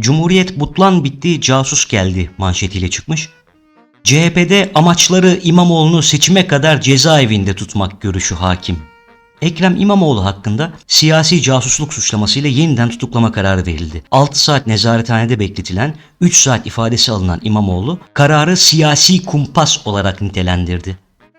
Cumhuriyet butlan bitti, casus geldi manşetiyle çıkmış. CHP'de amaçları İmamoğlu'nu seçime kadar cezaevinde tutmak görüşü hakim. Ekrem İmamoğlu hakkında siyasi casusluk suçlamasıyla yeniden tutuklama kararı verildi. 6 saat nezarethanede bekletilen, 3 saat ifadesi alınan İmamoğlu kararı siyasi kumpas olarak nitelendirdi.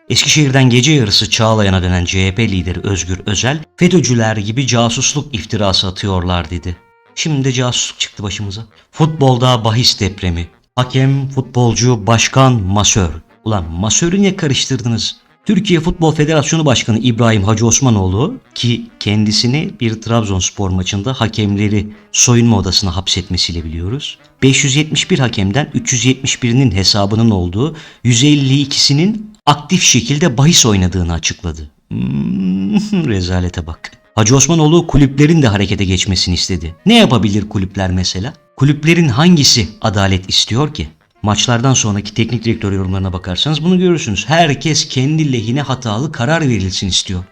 Eskişehir'den gece yarısı Çağlayan'a dönen CHP lideri Özgür Özel, FETÖ'cüler gibi casusluk iftirası atıyorlar dedi. Şimdi de casusluk çıktı başımıza. Futbolda bahis depremi. Hakem, futbolcu, başkan, masör. Ulan masörü niye karıştırdınız? Türkiye Futbol Federasyonu Başkanı İbrahim Hacı Osmanoğlu ki kendisini bir Trabzonspor maçında hakemleri soyunma odasına hapsetmesiyle biliyoruz. 571 hakemden 371'inin hesabının olduğu 152'sinin aktif şekilde bahis oynadığını açıkladı. Hmm, rezalete bak. Hacı Osmanoğlu kulüplerin de harekete geçmesini istedi. Ne yapabilir kulüpler mesela? Kulüplerin hangisi adalet istiyor ki? Maçlardan sonraki teknik direktör yorumlarına bakarsanız bunu görürsünüz. Herkes kendi lehine hatalı karar verilsin istiyor.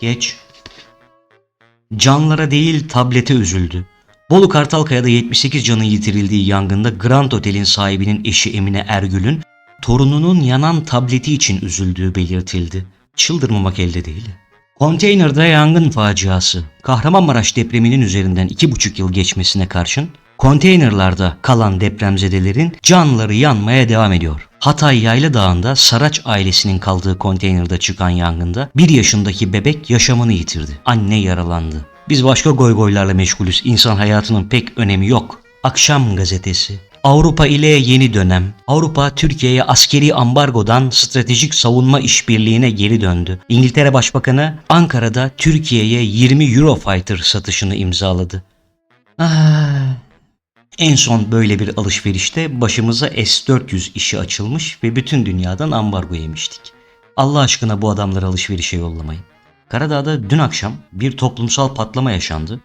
Geç. Canlara değil tablete üzüldü. Bolu Kartalkaya'da 78 canın yitirildiği yangında Grand Otel'in sahibinin eşi Emine Ergül'ün torununun yanan tableti için üzüldüğü belirtildi. Çıldırmamak elde değil. Konteynerda yangın faciası. Kahramanmaraş depreminin üzerinden iki buçuk yıl geçmesine karşın konteynerlarda kalan depremzedelerin canları yanmaya devam ediyor. Hatay Yaylı Dağı'nda Saraç ailesinin kaldığı konteynerde çıkan yangında bir yaşındaki bebek yaşamını yitirdi. Anne yaralandı. Biz başka goygoylarla meşgulüz. İnsan hayatının pek önemi yok. Akşam gazetesi. Avrupa ile yeni dönem. Avrupa Türkiye'ye askeri ambargodan stratejik savunma işbirliğine geri döndü. İngiltere Başbakanı Ankara'da Türkiye'ye 20 Eurofighter satışını imzaladı. Ah, en son böyle bir alışverişte başımıza S-400 işi açılmış ve bütün dünyadan ambargo yemiştik. Allah aşkına bu adamları alışverişe yollamayın. Karadağ'da dün akşam bir toplumsal patlama yaşandı.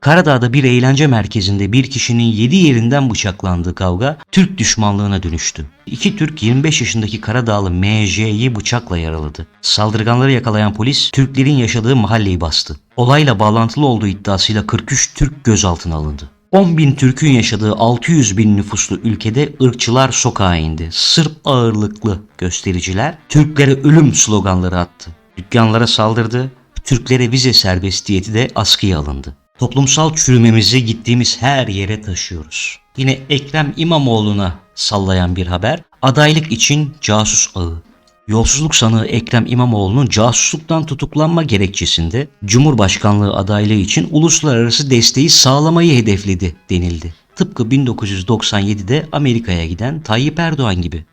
Karadağ'da bir eğlence merkezinde bir kişinin 7 yerinden bıçaklandığı kavga Türk düşmanlığına dönüştü. İki Türk 25 yaşındaki Karadağlı MJ'yi bıçakla yaraladı. Saldırganları yakalayan polis Türklerin yaşadığı mahalleyi bastı. Olayla bağlantılı olduğu iddiasıyla 43 Türk gözaltına alındı. 10 bin Türk'ün yaşadığı 600 bin nüfuslu ülkede ırkçılar sokağa indi. Sırp ağırlıklı göstericiler Türklere ölüm sloganları attı. Dükkanlara saldırdı, Türklere vize serbestiyeti de askıya alındı. Toplumsal çürümemizi gittiğimiz her yere taşıyoruz. Yine Ekrem İmamoğlu'na sallayan bir haber. Adaylık için casus ağı. Yolsuzluk sanığı Ekrem İmamoğlu'nun casusluktan tutuklanma gerekçesinde Cumhurbaşkanlığı adaylığı için uluslararası desteği sağlamayı hedefledi denildi. Tıpkı 1997'de Amerika'ya giden Tayyip Erdoğan gibi.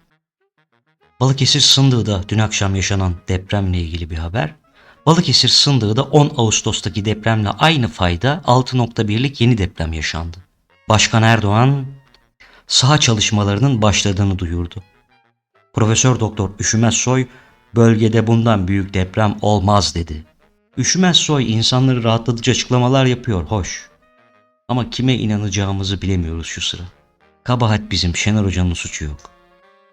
Balıkesir Sındık'ta dün akşam yaşanan depremle ilgili bir haber. Balıkesir Sındık'ta 10 Ağustos'taki depremle aynı fayda 6.1'lik yeni deprem yaşandı. Başkan Erdoğan saha çalışmalarının başladığını duyurdu. Profesör Doktor Üşümez Soy bölgede bundan büyük deprem olmaz dedi. Üşümez Soy insanları rahatlatıcı açıklamalar yapıyor hoş. Ama kime inanacağımızı bilemiyoruz şu sıra. Kabahat bizim Şener Hoca'nın suçu yok.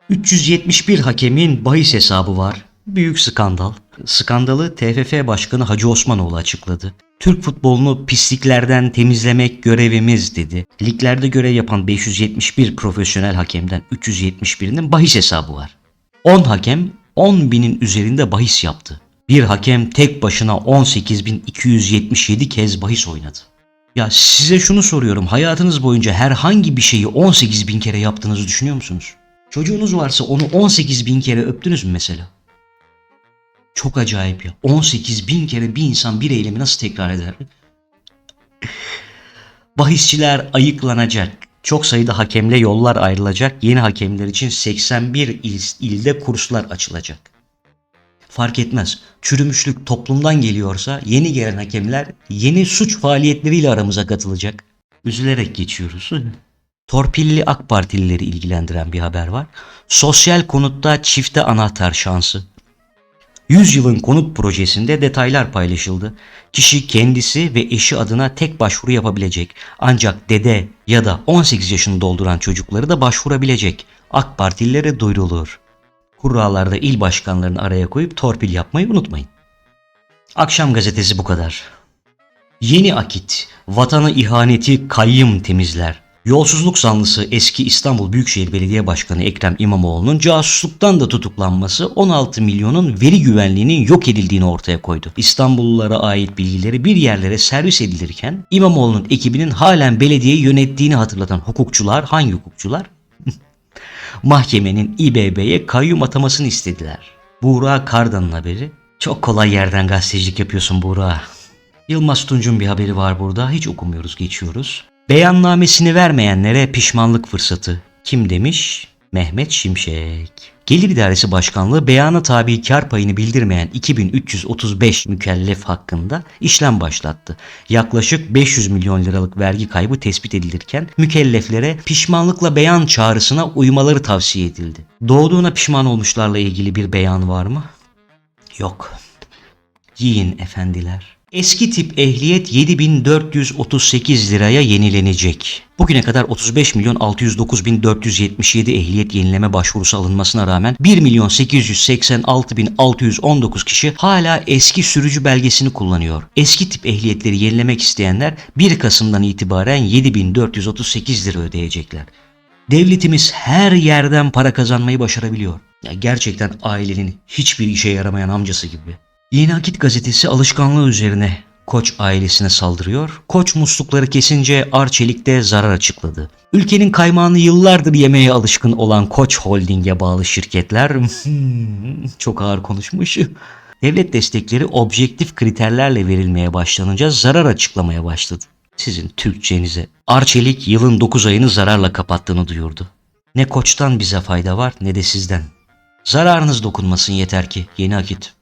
371 hakemin bahis hesabı var. Büyük skandal. Skandalı TFF Başkanı Hacı Osmanoğlu açıkladı. Türk futbolunu pisliklerden temizlemek görevimiz dedi. Liglerde görev yapan 571 profesyonel hakemden 371'inin bahis hesabı var. 10 hakem 10 binin üzerinde bahis yaptı. Bir hakem tek başına 18.277 kez bahis oynadı. Ya size şunu soruyorum. Hayatınız boyunca herhangi bir şeyi 18 bin kere yaptığınızı düşünüyor musunuz? Çocuğunuz varsa onu 18 bin kere öptünüz mü mesela? Çok acayip ya. 18 bin kere bir insan bir eylemi nasıl tekrar eder? Bahisçiler ayıklanacak. Çok sayıda hakemle yollar ayrılacak. Yeni hakemler için 81 il, ilde kurslar açılacak. Fark etmez. Çürümüşlük toplumdan geliyorsa yeni gelen hakemler yeni suç faaliyetleriyle aramıza katılacak. Üzülerek geçiyoruz. Torpilli AK Partilileri ilgilendiren bir haber var. Sosyal konutta çifte anahtar şansı. 100 yılın konut projesinde detaylar paylaşıldı. Kişi kendisi ve eşi adına tek başvuru yapabilecek. Ancak dede ya da 18 yaşını dolduran çocukları da başvurabilecek. AK Partililere duyurulur. Kurralarda il başkanlarını araya koyup torpil yapmayı unutmayın. Akşam gazetesi bu kadar. Yeni akit, vatana ihaneti kayyım temizler. Yolsuzluk zanlısı eski İstanbul Büyükşehir Belediye Başkanı Ekrem İmamoğlu'nun casusluktan da tutuklanması 16 milyonun veri güvenliğinin yok edildiğini ortaya koydu. İstanbullulara ait bilgileri bir yerlere servis edilirken İmamoğlu'nun ekibinin halen belediyeyi yönettiğini hatırlatan hukukçular hangi hukukçular? Mahkemenin İBB'ye kayyum atamasını istediler. Buğra Kardan'ın haberi. Çok kolay yerden gazetecilik yapıyorsun Buğra. Yılmaz Tunç'un bir haberi var burada. Hiç okumuyoruz, geçiyoruz. Beyannamesini vermeyenlere pişmanlık fırsatı. Kim demiş? Mehmet Şimşek. Gelir İdaresi Başkanlığı beyana tabi kar payını bildirmeyen 2335 mükellef hakkında işlem başlattı. Yaklaşık 500 milyon liralık vergi kaybı tespit edilirken mükelleflere pişmanlıkla beyan çağrısına uymaları tavsiye edildi. Doğduğuna pişman olmuşlarla ilgili bir beyan var mı? Yok. Yiyin efendiler. Eski tip ehliyet 7438 liraya yenilenecek. Bugüne kadar 35 milyon 609 bin 477 ehliyet yenileme başvurusu alınmasına rağmen 1 milyon 886 bin 619 kişi hala eski sürücü belgesini kullanıyor. Eski tip ehliyetleri yenilemek isteyenler 1 Kasım'dan itibaren 7438 lira ödeyecekler. Devletimiz her yerden para kazanmayı başarabiliyor. Ya gerçekten ailenin hiçbir işe yaramayan amcası gibi. Yeni Akit gazetesi alışkanlığı üzerine Koç ailesine saldırıyor. Koç muslukları kesince Arçelik'te zarar açıkladı. Ülkenin kaymağını yıllardır yemeye alışkın olan Koç Holding'e bağlı şirketler hmm, çok ağır konuşmuş. Devlet destekleri objektif kriterlerle verilmeye başlanınca zarar açıklamaya başladı. Sizin Türkçenize. Arçelik yılın 9 ayını zararla kapattığını duyurdu. Ne koçtan bize fayda var ne de sizden. Zararınız dokunmasın yeter ki yeni akit.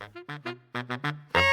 Thank you.